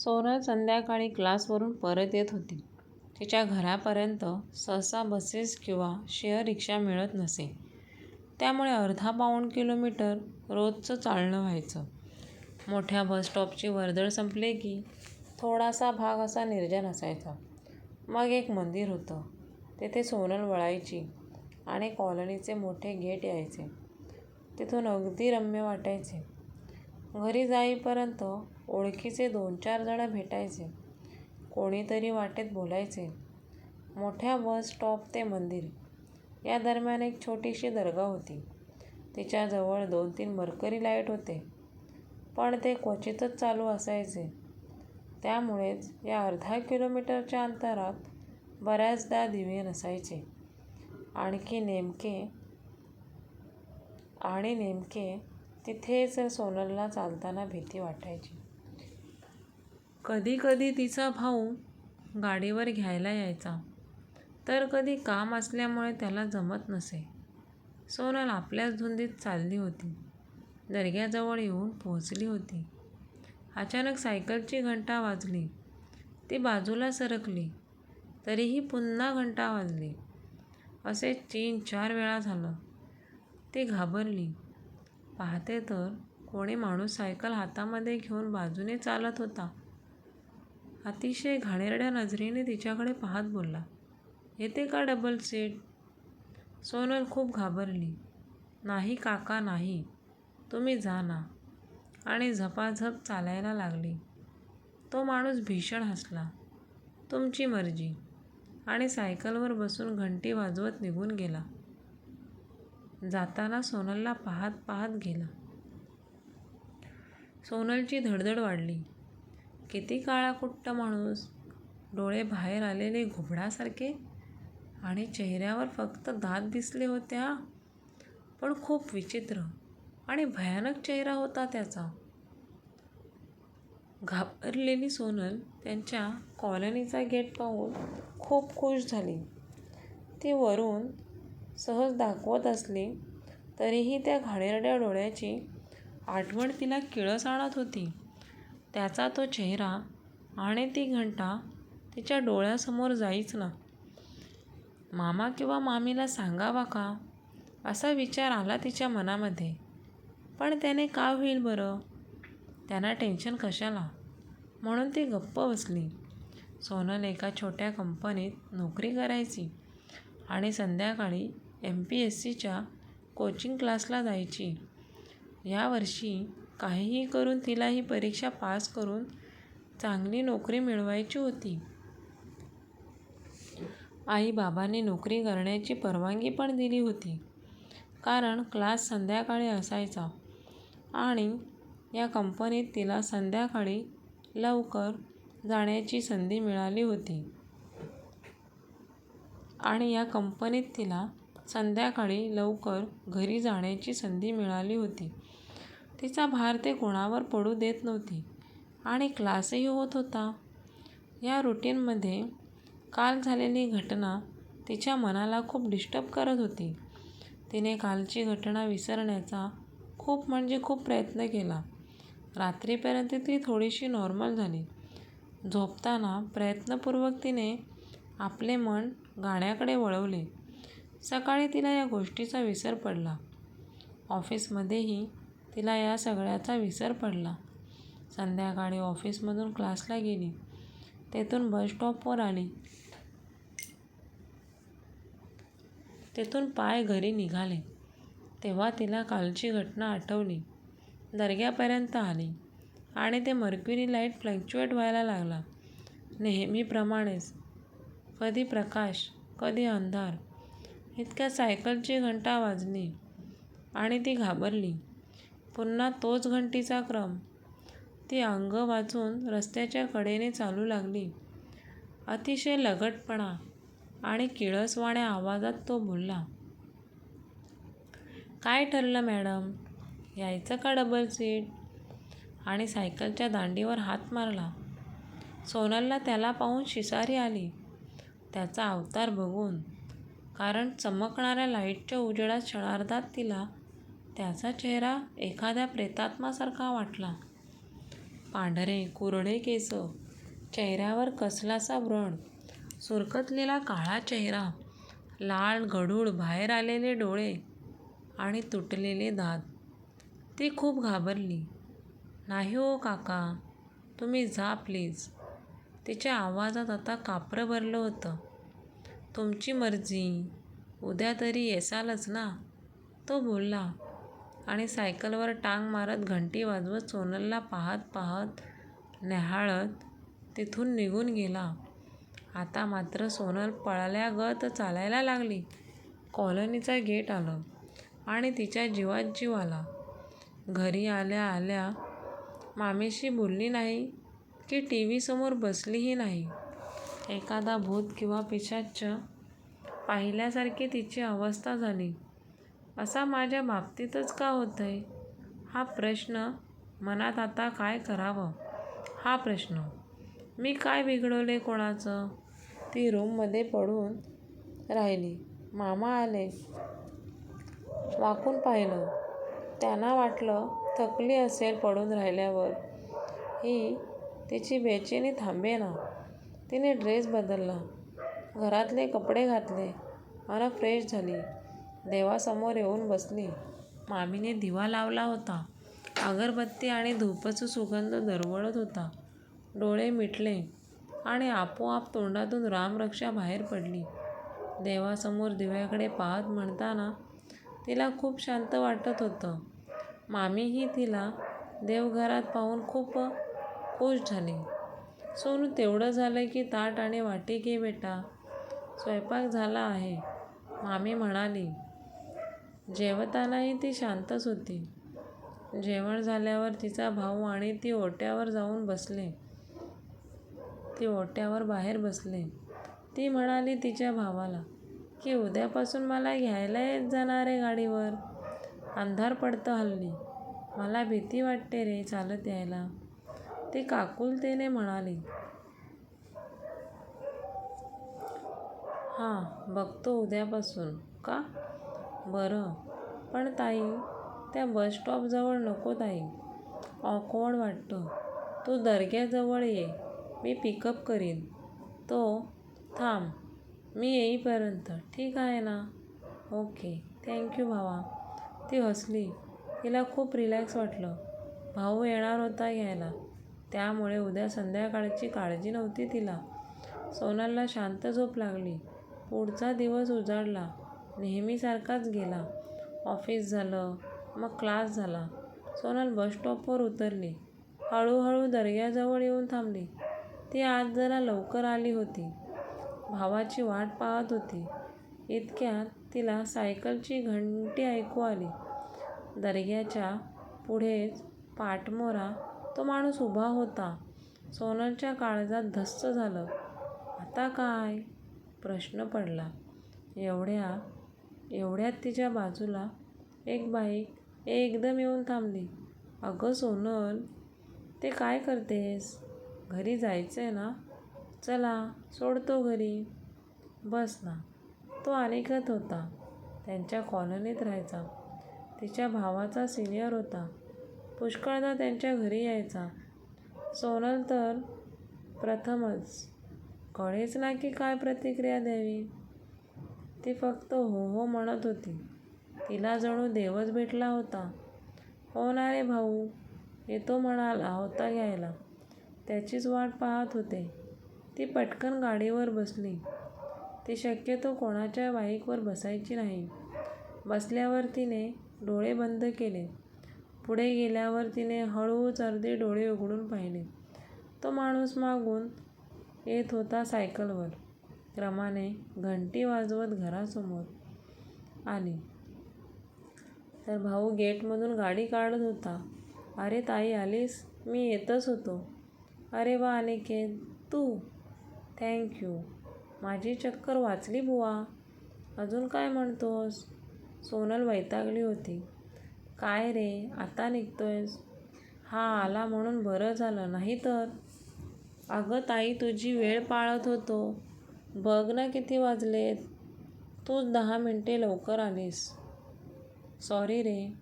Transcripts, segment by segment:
सोनल संध्याकाळी क्लासवरून परत येत होती. तिच्या घरापर्यंत सहसा बसेस किंवा शेअर रिक्षा मिळत नसे. त्यामुळे अर्धा पाऊण किलोमीटर रोजचं चालणं व्हायचं. मोठ्या बसस्टॉपची वर्दळ संपली की थोडासा भाग असा निर्जन असायचा. मग एक मंदिर होतं. तिथे सोनल वळायची आणि कॉलनीचे मोठे गेट यायचे. तिथून अगदी रम्य वाटायचे. घरी जाईपर्यंत ओळखीचे दोन-चार जण भेटायचे. कोणीतरी वाटेत बोलायचे. मोठ्या बस स्टॉप ते मंदिर या दरम्यान एक छोटीशी दर्गा होती. तिच्याजवळ दोन-तीन मरकरी लाइट होते. पण ते क्वचितच चालू असायचे. त्यामुळेच या अर्धा किलोमीटरच्या अंतरात बऱ्याचदा दिवे नसायचे. आणखी नेमके आणि नेमके तिथेच सोनलला चालताना भीती वाटायची. कधी कधी तिचा भाऊ गाडीवर घ्यायला यायचा, तर कधी काम असल्यामुळे त्याला जमत नसे. सोनल आपल्याच धुंदीत चालली होती. दर्ग्याजवळ येऊन पोहोचली होती. अचानक सायकलची घंटा वाजली. ती बाजूला सरकली, तरीही पुन्हा घंटा वाजली. असे तीन-चार वेळा झालं. ती घाबरली. पाहते तर कोणी माणूस सायकल हातामध्ये घेऊन बाजूने चालत होता. अतिशय घाणेरड्या नजरेने तिच्याकडे पाहत बोलला, "येते का डबल सीट? " सोनल खूप घाबरली. "नाही काका नाही. तुम्ही जा ना. " आणि झपाझप चालायला लागली. तो माणूस भीषण हसला. "तुमची मर्जी. " आणि सायकलवर बसून घंटी वाजवत निघून गेला. जाताना सोनलला पाहत पाहत गेला. सोनलची धडधड वाढली. किती काळाकुट्ट माणूस. डोळे बाहेर आलेले घुबडासारखे. आणि चेहऱ्यावर फक्त दात दिसले होत्या पण खूप विचित्र आणि भयानक चेहरा होता त्याचा. घाबरलेली सोनल त्यांच्या कॉलनीचा गेट पाहून खूप खुश झाली. ती वरून सहज दाखवत असली तरीही त्या घाणेरड्या डोळ्याची आठवण तिला किळस आणत होती. त्याचा तो चेहरा आणि ती घंटा तिच्या डोळ्यासमोर जाईच ना. मामा किंवा मामीला सांगावा का, असा विचार आला तिच्या मनामध्ये. पण त्याने का होईल बरं? त्यांना टेन्शन कशाला? म्हणून ती गप्प बसली. सोनल एका छोट्या कंपनीत नोकरी करायची आणि संध्याकाळी एम पी एस सीच्या कोचिंग क्लासला जायची. यावर्षी काहीही करून तिला ही परीक्षा पास करून चांगली नोकरी मिळवायची होती. आई-बाबांनी नोकरी करण्याची परवानगी पण दिली होती. कारण क्लास संध्याकाळी असायचा आणि या कंपनीत तिला संध्याकाळी लवकर जाण्याची संधी मिळाली होती. आणि या कंपनीत तिला संध्याकाळी लवकर घरी जाण्याची संधी मिळाली होती. तिचा भार ते कोणावर पडू देत नव्हती आणि क्लासही होत होता. या रुटीनमध्ये काल झालेली घटना तिच्या मनाला खूप डिस्टर्ब करत होती. तिने कालची घटना विसरण्याचा खूप म्हणजे खूप प्रयत्न केला. रात्रीपर्यंत ती थोडीशी नॉर्मल झाली. झोपताना प्रयत्नपूर्वक तिने आपले मन गाण्याकडे वळवले. सकाळी तिला या गोष्टीचा विसर पडला. ऑफिसमध्येही तिला या सगळ्याचा विसर पडला. संध्याकाळी ऑफिसमधून क्लासला गेली. तेथून बस स्टॉपवर आली. तेथून पाय घरी निघाले, तेव्हा तिला कालची घटना आठवली. दर्ग्यापर्यंत आली आणि ते मर्क्युरी लाइट फ्लक्च्युएट व्हायला लागला. नेहमीप्रमाणेच. कधी प्रकाश, कधी अंधार. इतक्यात सायकलची घंटा वाजली आणि ती घाबरली. पुन्हा तोच घंटीचा क्रम. ती अंग वाचून रस्त्याच्या कडेने चालू लागली. अतिशय लगटपणा आणि किळसवाण्या आवाजात तो बोलला, "काय ठरलं मॅडम? यायचं का डबल सीट? " आणि सायकलच्या दांडीवर हात मारला. सोनलला त्याला पाहून शिसारी आली. त्याचा अवतार बघून. कारण चमकणाऱ्या लाईटच्या उजेडात क्षणार्धात तिला त्याचा चेहरा एखाद्या प्रेतात्मासारखा वाटला. पांढरे कुरडे केस चेहऱ्यावर कसलासा व्रण सुरकतलेला काळा चेहरा लाल गडूळ बाहेर आलेले डोळे आणि तुटलेले दात. ती खूप घाबरली. नाही हो काका तुम्ही जा प्लीज. तिच्या आवाजात आता कापरं भरलं होतं. तुमची मर्जी. उद्या तरी येसालच ना? तो बोलला आणि सायकलवर टांग मारत घंटी वाजवत सोनलला पाहत पाहत न्याहाळत तिथून निघून गेला. आता मात्र सोनल पळाल्यागत चालायला लागली. कॉलनीचा गेट आलं आणि तिच्या जीवात जीव आला. घरी आल्या आल्या मामीशी बोलली नाही की टी व्हीसमोर बसलीही नाही. एखादा भूत किंवा पिशाच पाहिल्यासारखी तिची अवस्था झाली. असा माझ्या बाबतीतच का होतं आहे हा प्रश्न मनात आता काय करावं? हा प्रश्न. मी काय बिघडवले कोणाचं? ती रूममध्ये पडून राहिली. मामा आले. वाकून पाहिलं. त्यांना वाटलं थकली असेल पडून राहिल्यावर. ही तिची बेचैनी थांबेना. तिने ड्रेस बदलला. घरातले कपडे घातले. मला फ्रेश झाली. देवासमोर येऊन बसली. मामीने दिवा लावला होता. अगरबत्ती आणि धूपचं सुगंध दरवळत होता. डोळे मिटले आणि आपोआप तोंडातून रामरक्षा बाहेर पडली. देवासमोर दिव्याकडे पाहत म्हणताना तिला खूप शांत वाटत होतं. मामीही तिला देवघरात पाहून खूप खुश झाली. सोनू तेवढं झालं की ताट आणि वाटी घे बेटा. स्वयंपाक झाला आहे. मामी म्हणाली जेवतानाही ती शांतच होती. जेवण झाल्यावर तिचा भाऊ आणि ती ओट्यावर जाऊन बसले. ती ओट्यावर बाहेर बसले. ती म्हणाली तिच्या भावाला की उद्यापासून मला घ्यायला येत जाणार आहे गाडीवर. अंधार पडतं हल्ली. मला भीती वाटते रे चालत यायला. ते काकुलतेने म्हणाले. हां बघतो उद्यापासून. का? बरं. पण ताई त्या बस स्टॉपजवळ नको ताई. ऑकवर्ड वाटतं. तू दर्ग्याजवळ ये. मी पिकअप करीन. तो थांब. मी येईपर्यंत. ठीक आहे ना? ओके. थँक्यू भावा. ती हसली. तिला खूप रिलॅक्स वाटलं. भाऊ येणार होता घ्यायला. त्यामुळे उद्या संध्याकाळची काळजी नव्हती तिला. सोनलला शांत झोप लागली. पुढचा दिवस उजाडला. नेहमीसारखाच गेला. ऑफिस झालं मग क्लास झाला. सोनल बस स्टॉपवर उतरली. हळूहळू दर्ग्याजवळ येऊन थांबली. ती आज जरा लवकर आली होती. भावाची वाट पाहत होती. इतक्यात तिला सायकलची घंटी ऐकू आली. दर्ग्याच्या पुढेच पाठमोरा तो माणूस उभा होता. सोनलच्या काळजात धस्स झालं. आता काय? प्रश्न पडला. एवढ्या एवढ्यात तिच्या बाजूला एक बाईक एकदम येऊन थांबली. अगं सोनल ते काय करतेस? घरी जायचं आहे ना? चला सोडतो घरी. बस ना. तो अनेकत होता. त्यांच्या कॉलनीत राहायचा. तिच्या भावाचा सिनियर होता. पुष्कळदा त्यांच्या घरी यायचा. सोनल तर प्रथमच कळेच ना की काय प्रतिक्रिया द्यावी. ती फक्त हो हो म्हणत होती. तिला जणू देवच भेटला होता. हो ना रे भाऊ येतो म्हणाला होता घ्यायला त्याचीच वाट पाहत होते. ती पटकन गाडीवर बसली. ती शक्यतो कोणाच्या बाईकवर बसायची नाही. बसल्यावर तिने डोळे बंद केले. पुढे गेल्यावर तिने हळूच अर्धे डोळे उघडून पाहिले. तो माणूस मागून येत होता सायकलवर. क्रमाने घंटी वाजवत घरासमोर आली. तर भाऊ गेटमधून गाडी काढत होता. अरे ताई आलीस? मी येतच होतो. अरे वा अनिकेत. तू? थँक्यू माझी चक्कर वाचली बुवा. अजून काय म्हणतोस? सोनल वैतागली होती. काय रे? आता निघतोयस. हा आला म्हणून बरं झालं नाही तर? अगं ताई तुझी वेळ पाळत होतो. बघ ना किती वाजलेत. तूच दहा मिनटे लवकर आलीस. सॉरी रे.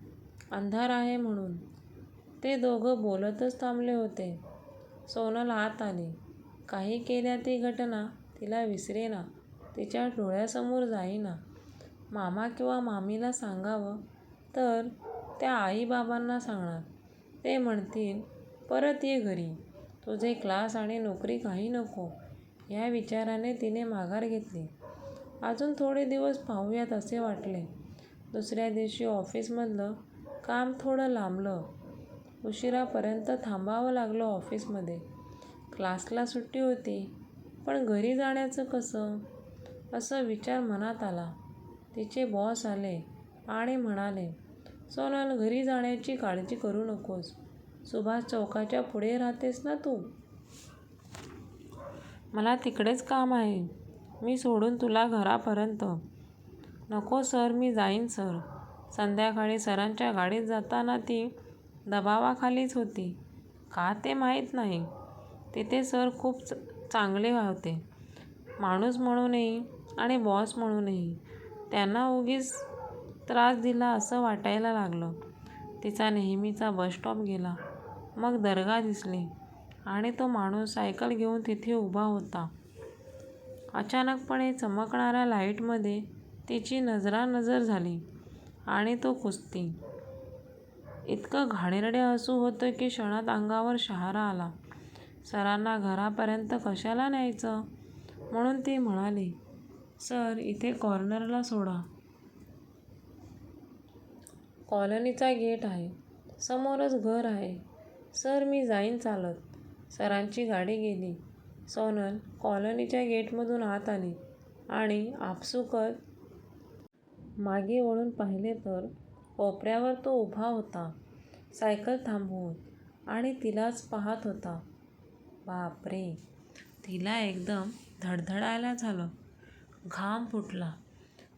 अंधार आहे म्हणून. ते दोघं बोलतच थांबले होते. सोनल आत आली. काही केल्या ती घटना तिला विसरेना. तिच्या डोळ्यासमोर जाईना. मामा किंवा मामीला सांगावं तर? त्या आईबाबांना सांगणार. ते म्हणतील, परत ये घरी. तुझे क्लास आणि नोकरी काही नको. या विचाराने तिने माघार घेतली. अजून थोडे दिवस पाहूयात असे वाटले. दुसऱ्या दिवशी ऑफिसमधलं काम थोडं लांबलं. उशिरापर्यंत थांबावं लागलं ऑफिसमध्ये. क्लासला सुट्टी होती. पण घरी जाण्याचं कसं? असा विचार मनात आला. तिचे बॉस आले आणि म्हणाले, सोनल घरी जाण्याची काळजी करू नकोस. सुभाष चौकाच्या पुढे राहतेस ना तू? मला तिकडेच काम आहे. मी सोडून तुला घरापर्यंत. नको सर मी जाईन सर. संध्याकाळी सरांच्या गाडीत जाताना ती दबावाखालीच होती. का ते माहीत नाही. तिथे सर खूप चांगले होते. माणूस म्हणूनही आणि बॉस म्हणूनही. त्यांना उगीच त्रास दिला असं वाटायला लागलं. तिचा नेहमीचा बसस्टॉप गेला. मग दर्गा दिसली आणि तो माणूस सायकल घेऊन तिथे उभा होता. अचानकपणे चमकणाऱ्या लाईटमध्ये तिची नजरानजर झाली आणि तो कुस्ती. इतकं घाणेरडे हसू होतं की क्षणात अंगावर शहारा आला. सरांना घरापर्यंत कशाला न्यायचं? म्हणून ती म्हणाली, सर इथे कॉर्नरला सोडा. कॉलनीचा गेट आहे. समोरच घर आहे. सर मी जाईन चालत. सरांची गाडी गेली. सोनल कॉलनीच्या गेटमधून आत आली आणि आपसूकच मागे वळून पाहिले तर कोपऱ्यावर तो उभा होता, सायकल थांबवून आणि तिलाच पाहत होता. बापरे! तिला एकदम धडधडायला झालं. घाम फुटला.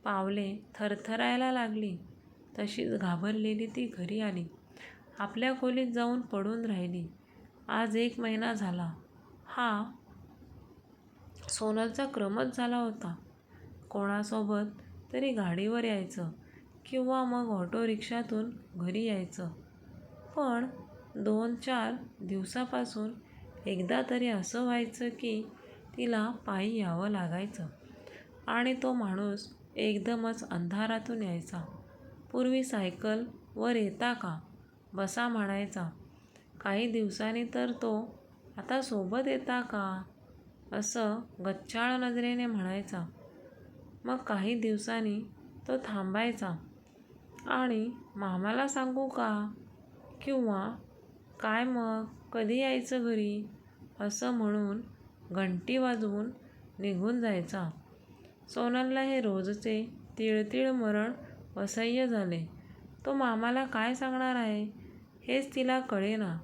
पावले थरथरायला लागली. तशीच घाबरलेली ती घरी आली. आपल्या खोलीत जाऊन पडून राहिली. आज एक महिना झाला हा सोनलचा क्रमच झाला होता. कोणासोबत तरी गाडीवर यायचं किंवा मग ऑटो रिक्षातून घरी यायचं. पण दोन-चार दिवसापासून एकदा तरी असं व्हायचं की तिला पायी यावं लागायचं आणि तो माणूस एकदमच अंधारातून यायचा. पूर्वी सायकल वर येता का, बसा म्हणायचा. काही दिवसांनी तर तो आता सोबत येता का, असं गच्चाळ नजरेने म्हणायचा. मग काही दिवसांनी तो थांबायचा आणि मामाला सांगू का किंवा काय मग कधी यायचं घरी असं म्हणून घंटी वाजवून निघून जायचा. सोनलला हे रोजचे तिळतिळ मरण असह्य झाले. तो मामाला काय सांगणार आहे हेच तिला कळेना.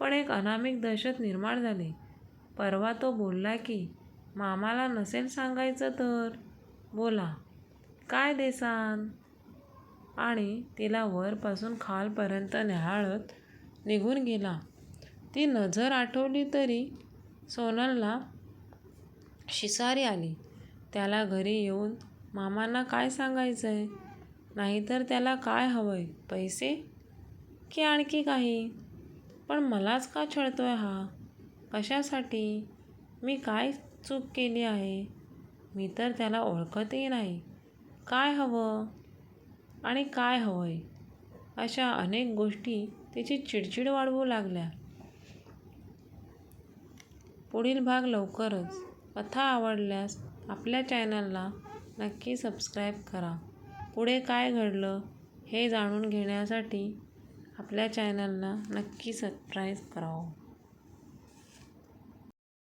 पण एक अनामिक दहशत निर्माण झाली. परवा तो बोलला की, मामाला नसेल सांगायचं तर बोला, काय देसान? आणि तिला वरपासून खालपर्यंत न्याहाळत निघून गेला. ती नजर आठवली तरी सोनलला शिसारी आली. त्याला घरी येऊन मामांना काय सांगायचं आहे नाहीतर त्याला काय हवंय पैसे? की आणखी काही? पण मलाच का छळतोय हा? कशासाठी? मी काय चूक केली आहे? मी तर त्याला ओळखतही नाही. काय हवं? आणि काय हवंय? अशा अनेक गोष्टी तिची चिडचिड वाढवू लागल्या. पुढील भाग लवकरच. कथा आवडल्यास आपल्या चॅनलला नक्की सबस्क्राईब करा. पुढे काय घडलं हे जाणून घेण्यासाठी आपल्या चॅनलला नक्की सबस्क्राईब करावं.